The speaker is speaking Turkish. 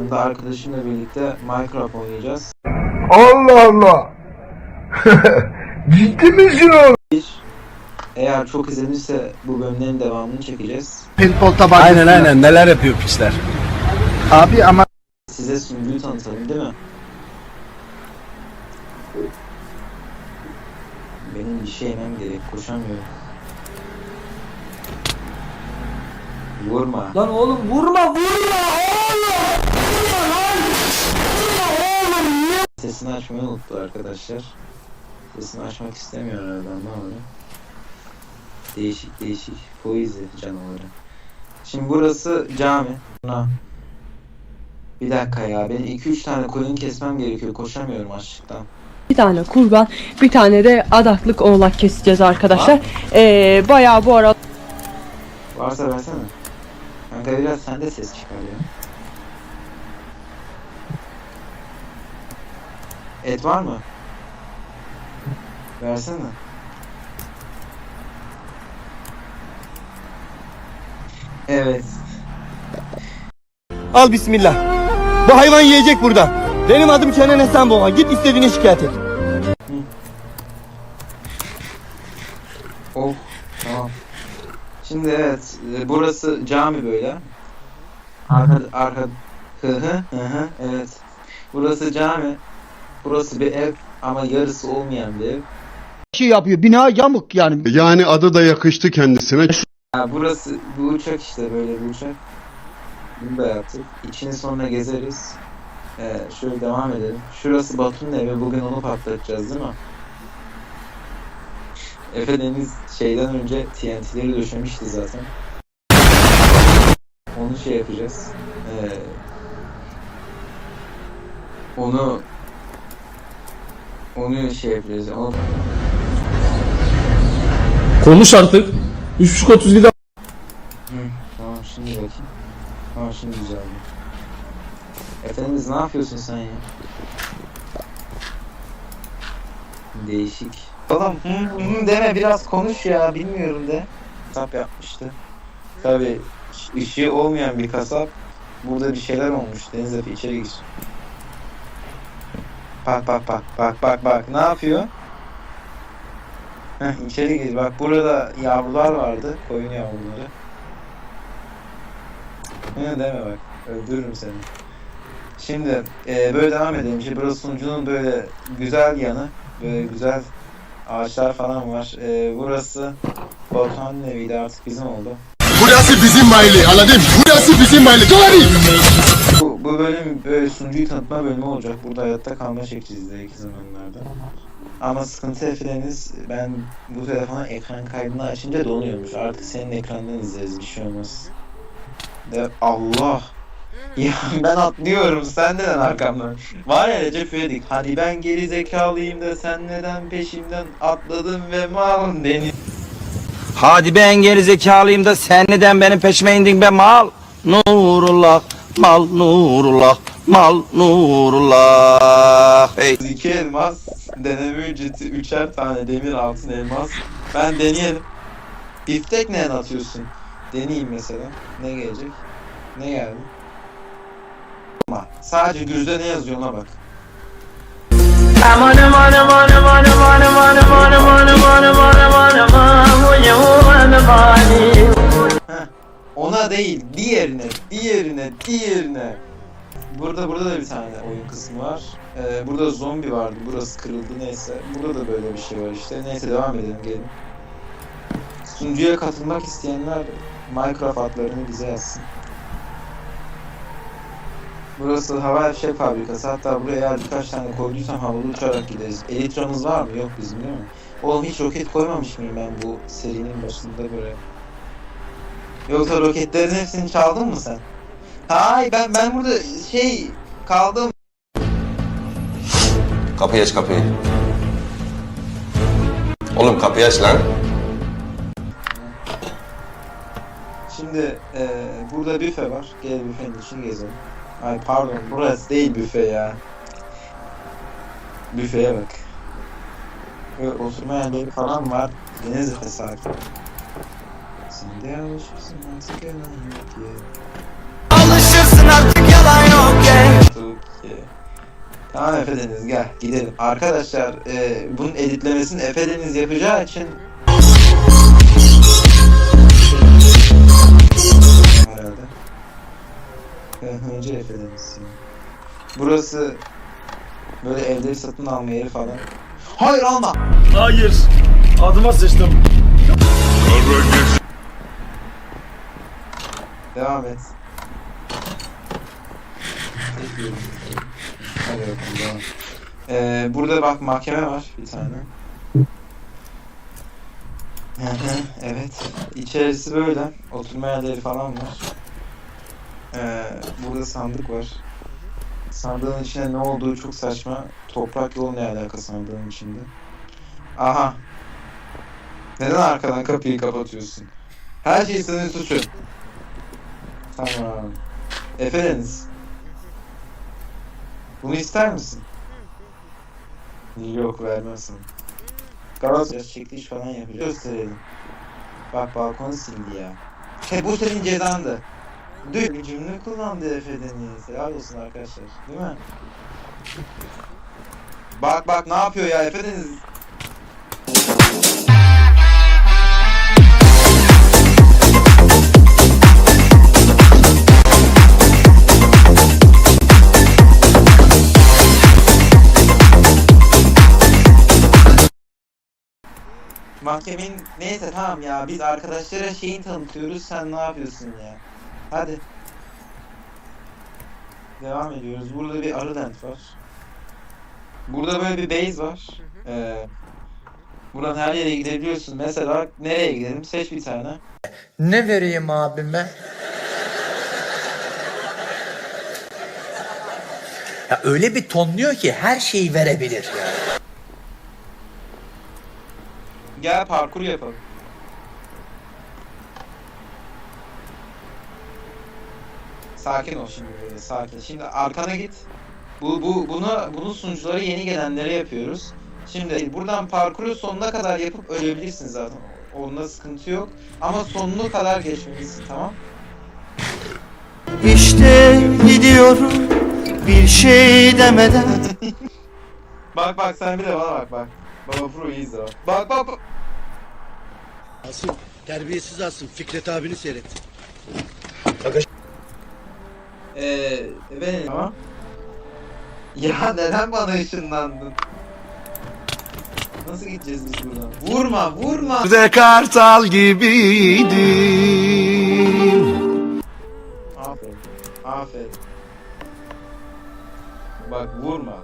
yanında arkadaşımla birlikte Minecraft oynayacağız. Allah Allah. Ciddi misin oğlum? Eğer çok izlenirse bu bölümlerin devamını çekeceğiz. Paintball tabancası. Aynen aynen neler yapıyor pisler. Abi ama Size sunucuyu tanıtalım değil mi? Benim bir şey yemem gerek, koşamıyorum. Vurma. Lan oğlum vurma vurma oğlum! Sesini açmayı unuttu arkadaşlar. Sesini açmak istemiyor herhalde anlamadım. Değişik değişik poezi canavarı. Şimdi burası cami. Ha. Bir dakika ya benim 2-3 tane koyun kesmem gerekiyor koşamıyorum açlıktan. Bir tane kurban, bir tane de adaklık oğlak keseceğiz arkadaşlar. Ee, bayağı bu ara Varsa versene. Kanka biraz sen de ses çıkar ya. Et var mı? Versene. Evet. Al bismillah. Bu hayvan yiyecek burada. Benim adım Kenan Esenboğa. Git istediğini şikayet et. Oh. Tamam. Şimdi evet. e, Burası cami böyle. Arka arka hı hı hı hı evet. Burası cami. Burası bir ev ama yarısı olmayan bir ev. şey yapıyor. Bina yamuk yani. Yani adı da yakıştı kendisine. Ha, burası bu uçak işte böyle bir uçak. Bunu da yaptık. İçini sonra gezeriz. Ee, şöyle devam edelim. Şurası Batu'nun evi. Bugün onu patlatacağız değil mi? Efe Deniz şeyden önce TNT'leri döşemişti zaten. Onu şey yapacağız. Ee, onu onu şey yapacağız. Onu Konuş artık. 3.37 Hı, tamam şimdi bakayım. Tamam şimdi güzeldi. Efendimiz ne yapıyorsun sen ya? Değişik. Oğlum hı, hı deme biraz konuş ya bilmiyorum de. Kasap yapmıştı. Tabi ışığı olmayan bir kasap. Burada bir şeyler olmuş. Deniz Efe içeri gir. Bak bak bak bak bak bak ne yapıyor? Heh içeri gir bak burada yavrular vardı. Koyun yavruları. Ne deme bak. Öldürürüm seni. Şimdi e, böyle devam edelim. Şimdi burası sunucunun böyle güzel yanı. Böyle güzel ağaçlar falan var. E, burası Batuhan'ın eviydi artık bizim oldu. Burası bizim mahalle anladın? Burası bizim mahalle. Doğru. Bu, bölüm böyle sunucuyu tanıtma bölümü olacak. Burada hayatta kalma çekeceğiz ileriki zamanlarda. Ama sıkıntı efendiz ben bu telefona ekran kaydını açınca donuyormuş. Artık senin ekrandan izleriz bir şey olmaz. De Allah. Ya ben atlıyorum sen neden arkamdan? Var ya Recep İvedik hadi ben geri zekalıyım da sen neden peşimden atladın ve mal deniz. Hadi ben geri zekalıyım da sen neden benim peşime indin be mal? Nurullah, mal nurullah, mal nurullah. Hey. İki elmas, deneme ücreti üçer tane demir altın elmas. Ben deneyelim. Biftek ne atıyorsun? Deneyeyim mesela. Ne gelecek? Ne geldi? Ama sadece gözde ne yazıyor ona bak. Heh, ona değil, diğerine, diğerine, diğerine. Burada burada da bir tane oyun kısmı var. Ee, burada zombi vardı, burası kırıldı neyse. Burada da böyle bir şey var işte. Neyse devam edelim gelin. Sunucuya katılmak isteyenler Minecraft adlarını bize yazsın. Burası hava fişek fabrikası. Hatta buraya eğer birkaç tane koyduysam havalı uçarak gideriz. Elektronumuz var mı? Yok bizim değil mi? Oğlum hiç roket koymamış mıyım ben bu serinin başında böyle? Yoksa roketlerin hepsini çaldın mı sen? Hay ben ben burada şey kaldım. Kapıyı aç kapıyı. Oğlum kapıyı aç lan. Şimdi eee, burada büfe var. Gel büfenin içini gezelim. Ay pardon burası değil büfe ya. Büfeye bak. Böyle oturma yerleri falan var. Deniz sakin. Alışırsın artık yalan yok ya. Alışırsın artık yalan yok ya. Efe Deniz gel gidelim. Arkadaşlar e, bunun editlemesini Efe Deniz yapacağı için herhalde. Önce Efe Deniz. Burası böyle evleri satın alma yeri falan. Hayır alma. Hayır. Adıma sıçtım. Devam et. Hadi bakalım devam. Ee, burada bak mahkeme var bir tane. Evet. İçerisi böyle. Oturma yerleri falan var. Ee, burada sandık var. Sandığın içinde ne olduğu çok saçma. Toprak yolu ne alaka sandığın içinde? Aha. Neden arkadan kapıyı kapatıyorsun? Her şey senin suçun. Tamam. Efe Deniz. Bunu ister misin? Yok vermezsin. Galatasaray çekiliş falan yapacağız. Gösterelim. Bak balkonu sildi ya. He bu senin cezandı. Dün bir cümle kullandı Efe Deniz. Helal olsun arkadaşlar. Değil mi? Bak bak ne yapıyor ya Efe. Mahkemenin neyse tamam ya biz arkadaşlara şeyi tanıtıyoruz sen ne yapıyorsun ya. Hadi. Devam ediyoruz. Burada bir Arıdent var. Burada böyle bir base var. Ee, buradan her yere gidebiliyorsun. Mesela nereye gidelim? Seç bir tane. Ne vereyim abime? Ya öyle bir tonluyor ki her şeyi verebilir ya. Gel parkur yapalım. Sakin ol şimdi böyle sakin. Şimdi arkana git. Bu bu bunu bunun sunucuları yeni gelenlere yapıyoruz. Şimdi buradan parkuru sonuna kadar yapıp ölebilirsin zaten. Onda sıkıntı yok. Ama sonuna kadar geçmelisin tamam? İşte gidiyorum bir şey demeden Bak bak sen bir de bana bak bak. Baba Pro iyi izle bak. Bak bak. Asım, terbiyesiz Asım. Fikret abini seyret. Eee ben tamam. Ya neden bana ışınlandın? Nasıl gideceğiz biz buradan? Vurma vurma. De kartal gibiydim. Aferin. Aferin. Bak vurma.